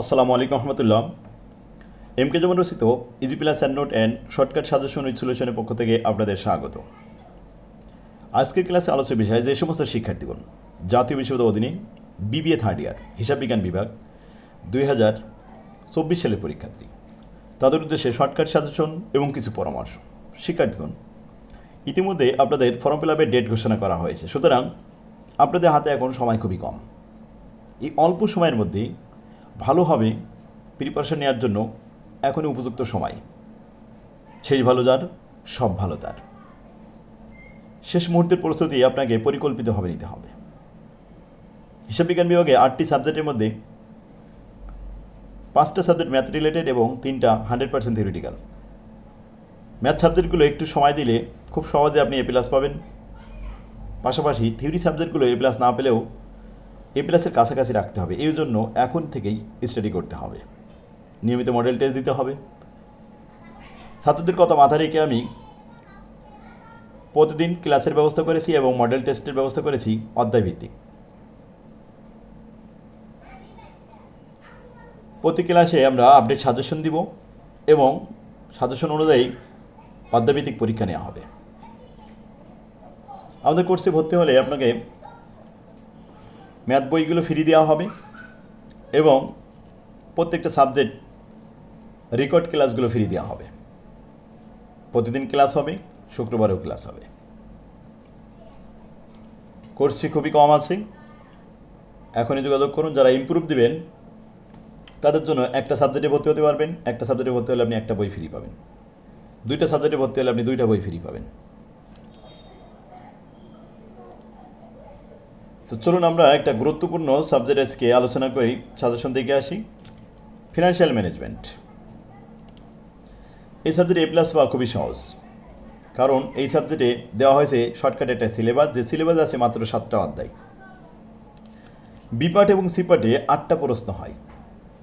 আসসালামু আলাইকুম রহমতুল্লাহ। M K যেমন রচিত easy plus and note and shortcut suggestion with সলিউশনের পক্ষ থেকে আপনাদের স্বাগত। আজকের ক্লাসে আলোচ্য বিষয় যে সমস্ত শিক্ষার্থীগণ, জাতীয় বিশ্ববিদ্যালয় অধীনে বিবিএ থার্ড ইয়ার হিসাব বিজ্ঞান বিভাগ দুই হাজার চব্বিশ সালের পরীক্ষার্থী। তাদের উদ্দেশ্যে শর্টকাট সাজেশন এবং কিছু পরামর্শ। শিক্ষার্থীগণ, ইতিমধ্যে আপনাদের ফর্ম ফিল আপের ডেট ঘোষণা করা হয়েছে। সুতরাং আপনাদের হাতে এখন সময় খুবই কম। এই অল্প সময়ের মধ্যেই ভালোভাবে প্রিপারেশন নেওয়ার জন্য এখনই উপযুক্ত সময়। শেষ ভালো যার, সব ভালো তার। শেষ মুহূর্তের প্রস্তুতি আপনাকে পরিকল্পিতভাবে নিতে হবে। হিসাব বিজ্ঞান বিভাগে আটটি সাবজেক্টের মধ্যে পাঁচটা সাবজেক্ট ম্যাথ রিলেটেড এবং তিনটা হান্ড্রেড পার্সেন্ট থিওরিটিক্যাল ম্যাথ সাবজেক্টগুলো একটু সময় দিলে খুব সহজে আপনি এ প্লাস পাবেন। পাশাপাশি থিওরি সাবজেক্টগুলো এ প্লাস না পেলেও এ প্লাসের কাছাকাছি রাখতে হবে। এই জন্য এখন থেকেই স্টাডি করতে হবে। নিয়মিত মডেল টেস্ট দিতে হবে। ছাত্রদের কথা মাথা রেখে আমি প্রতিদিন ক্লাসের ব্যবস্থা করেছি এবং মডেল টেস্টের ব্যবস্থা করেছি অধ্যায় ভিত্তিক প্রতি ক্লাসে আমরা আপডেট সাজেশন দিব এবং সাজেশন অনুযায়ী অধ্যায়ভিত্তিক পরীক্ষা নেওয়া হবে। আমাদের কোর্সে ভর্তি হলে আপনাকে ম্যাথ বইগুলো ফ্রি দেওয়া হবে এবং প্রত্যেকটা সাবজেক্ট রেকর্ড ক্লাসগুলো ফ্রি দেওয়া হবে। প্রতিদিন ক্লাস হবে, শুক্রবারেও ক্লাস হবে। কোর্স ফি খুবই কম আছে। এখনই যোগাযোগ করুন, যারা ইমপ্রুভ দিবেন, তাদের জন্য একটা সাবজেক্টে ভর্তি হতে পারবেন, একটা সাবজেক্টে ভর্তি হলে আপনি একটা বই ফ্রি পাবেন। দুইটা সাবজেক্টে ভর্তি হলে আপনি দুইটা বই ফ্রি পাবেন। তো চলুন আমরা একটা গুরুত্বপূর্ণ সাবজেক্ট আজকে আলোচনা করি সাজেশন দেখে আসি ফিনান্সিয়াল ম্যানেজমেন্ট এই সাবজেক্টে এ প্লাস পাওয়া খুবই সহজ। কারণ এই সাবজেক্টে দেওয়া হয়েছে শর্টকাট একটা সিলেবাস যে সিলেবাস আছে মাত্র সাতটা অধ্যায়। বিপাট এবং সিপাটে আটটা প্রশ্ন হয়।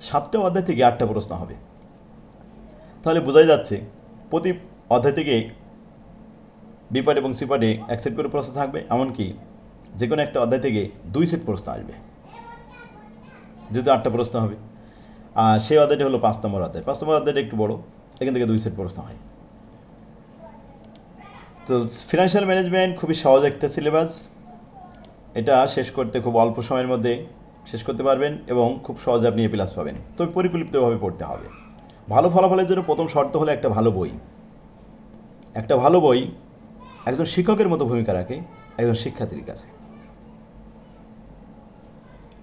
সাতটা অধ্যায় থেকে আটটা প্রশ্ন হবে। তাহলে বোঝাই যাচ্ছে, প্রতি অধ্যায় থেকে বিপাট এবং সিপাটে এক সেট করে প্রশ্ন থাকবে, এমনকি যে কোনো একটা অধ্যায় থেকে দুই সেট প্রশ্ন আসবে। যেহেতু আটটা প্রশ্ন হবে। আর সেই অধ্যায়টি হলো পাঁচ নম্বর অধ্যায়। পাঁচ নম্বর অধ্যায়টা একটু বড়, এখান থেকে দুই সেট প্রশ্ন হয়। তো ফিনান্সিয়াল ম্যানেজমেন্ট খুবই সহজ একটা সিলেবাস এটা শেষ করতে খুব অল্প সময়ের মধ্যে শেষ করতে পারবেন এবং খুব সহজে আপনি এ প্লাস পাবেন। তবে পরিকল্পিতভাবে পড়তে হবে। ভালো ফলাফলের জন্য প্রথম শর্ত হলো একটা ভালো বই। একটা ভালো বই একজন শিক্ষকের মতো ভূমিকা রাখে, একজন শিক্ষার্থীর কাছে।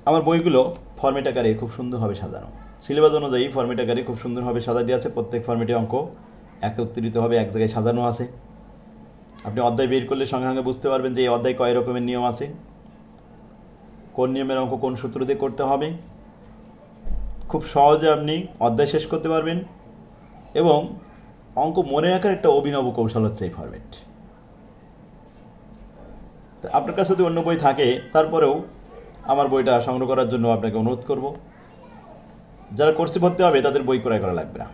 আমার বইগুলো ফর্মেট আকারে খুব সুন্দরভাবে সাজানো। সিলেবাস অনুযায়ী ফর্মেট আকারে খুব সুন্দরভাবে সাজা দিয়ে আছে। প্রত্যেক ফর্মেটে অঙ্ক একত্রিতভাবে এক জায়গায় সাজানো আছে। আপনি অধ্যায় বের করলে সঙ্গে সঙ্গে বুঝতে পারবেন যে এই অধ্যায় কয় রকমের নিয়ম আছে। কোন নিয়মের অঙ্ক কোন সূত্র দিয়ে করতে হবে। খুব সহজে আপনি অধ্যায় শেষ করতে পারবেন এবং অঙ্ক মনে রাখার একটা অভিনব কৌশল হচ্ছে এই ফরম্যাট তো আপনার কাছে যদি অন্য বই থাকে, তারপরেও আমার বইটা সংগ্রহ করার জন্য আপনাকে অনুরোধ করব। যারা কোর্সে ভর্তি হবে, তাদের বই ক্রয় করা লাগবে না।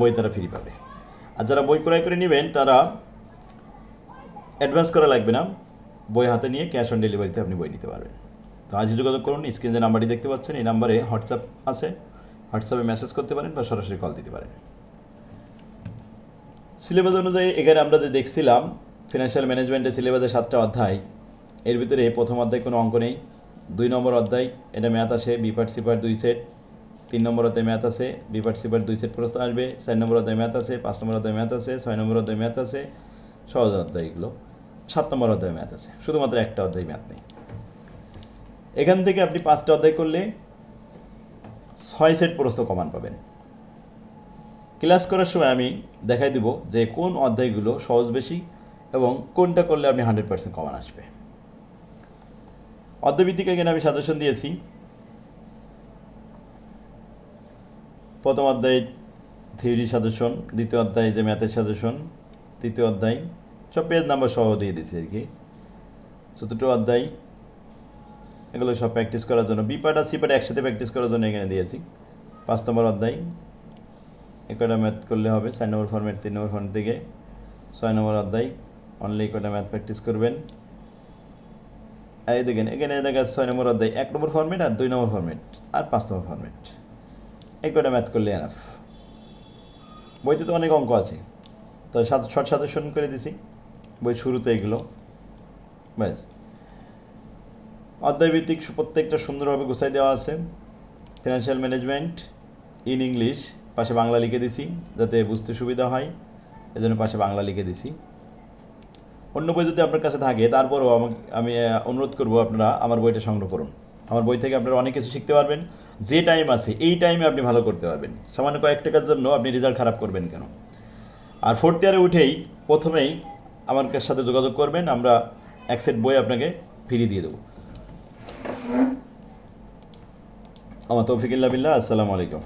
বই তারা ফ্রি পাবে। আর যারা বই ক্রয় করে নেবেন, তারা অ্যাডভান্স করা লাগবে না। বই হাতে নিয়ে ক্যাশ অন ডেলিভারিতে আপনি বই নিতে পারবেন। তো আজই যোগাযোগ করুন স্ক্রিনে যে নাম্বারটি দেখতে পাচ্ছেন, এই নাম্বারে হোয়াটসঅ্যাপ আছে। হোয়াটসঅ্যাপে মেসেজ করতে পারেন বা সরাসরি কল দিতে পারেন। সিলেবাস অনুযায়ী এখানে আমরা যে দেখছিলাম ফিনান্সিয়াল ম্যানেজমেন্টের সিলেবাসের সাতটা অধ্যায়, এর ভিতরে প্রথম অধ্যায় কোনো অঙ্ক নেই। দুই নম্বর অধ্যায়, এটা ম্যাথ আসে বিপার্ট সিপার্ট দুই সেট। তিন নম্বর অধ্যায় ম্যাথ আছে বিপার্ট সিপার্ট দুই সেট প্রশ্ন আসবে। চার নম্বর অধ্যায় ম্যাথ আছে পাঁচ নম্বর অধ্যায় ম্যাথ আছে ছয় নম্বর অধ্যায় ম্যাথ আছে সহজ অধ্যায় এগুলো। সাত নম্বর অধ্যায় ম্যাথ আছে শুধুমাত্র একটা অধ্যায় ম্যাথ নেই। এখান থেকে আপনি পাঁচটা অধ্যায় করলে ছয় সেট প্রশ্ন কমান পাবেন। ক্লাস করার সময় আমি দেখাই দিব যে কোন অধ্যায়গুলো সহজ বেশি এবং কোনটা করলে আপনি হান্ড্রেড পার্সেন্ট কমান আসবে। অর্ধভিত্তিক এখানে আমি সাজেশন দিয়েছি। প্রথম অধ্যায় থিওরি সাজেশন দ্বিতীয় অধ্যায় যে ম্যাথের সাজেশন তৃতীয় অধ্যায়, সব পেজ নাম্বার সহ দিয়ে দিয়েছি আর কি। চতুর্থ অধ্যায়, এগুলো সব প্র্যাকটিস করার জন্য বিপাট সিপাট একসাথে প্র্যাকটিস করার জন্য এখানে দিয়েছি। পাঁচ নম্বর অধ্যায় একটা ম্যাথ করলে হবে চার নম্বর ফর্মেট তিন নম্বর ফর্মেট থেকে। ছয় নম্বর অধ্যায় অনলি কটা ম্যাথ প্র্যাকটিস করবেন। এই দেখেন, এখানে দেখা যাচ্ছে ছয় নম্বর অধ্যায়, এক নম্বর ফর্মেট আর দুই নম্বর ফর্মেট আর পাঁচ নম্বর ফর্মেট এই কটা ম্যাথ করলে এনাফ বইতে তো অনেক অঙ্ক আছে। তো শর্ট সাজেশন করে দিছি। বই শুরুতে এগুলো। ব্যাস। অধ্যায়ভিত্তিক প্রত্যেকটা সুন্দরভাবে গুছাই দেওয়া আছে। ফিনান্সিয়াল ম্যানেজমেন্ট ইন ইংলিশ পাশে বাংলা লিখে দিছি, যাতে বুঝতে সুবিধা হয়। এজন্য পাশে বাংলা লিখে দিছি। অন্য বই যদি আপনার কাছে থাকে, তারপরও আমাকে আমি অনুরোধ করব আপনারা আমার বইটা সংগ্রহ করুন। আমার বই থেকে আপনারা অনেক কিছু শিখতে পারবেন। যে টাইম আছে, এই টাইমে আপনি ভালো করতে পারবেন। সামান্য কয়েক টাকার জন্য আপনি রেজাল্ট খারাপ করবেন কেন? আর ফোর্থ ইয়ারে উঠেই প্রথমেই আমার সাথে যোগাযোগ করবেন, আমরা এক সেট বই আপনাকে ফিরিয়ে দিয়ে দেবো। আমার তৌফিকুল্লাহ বিল্লাহ, আসসালামু আলাইকুম।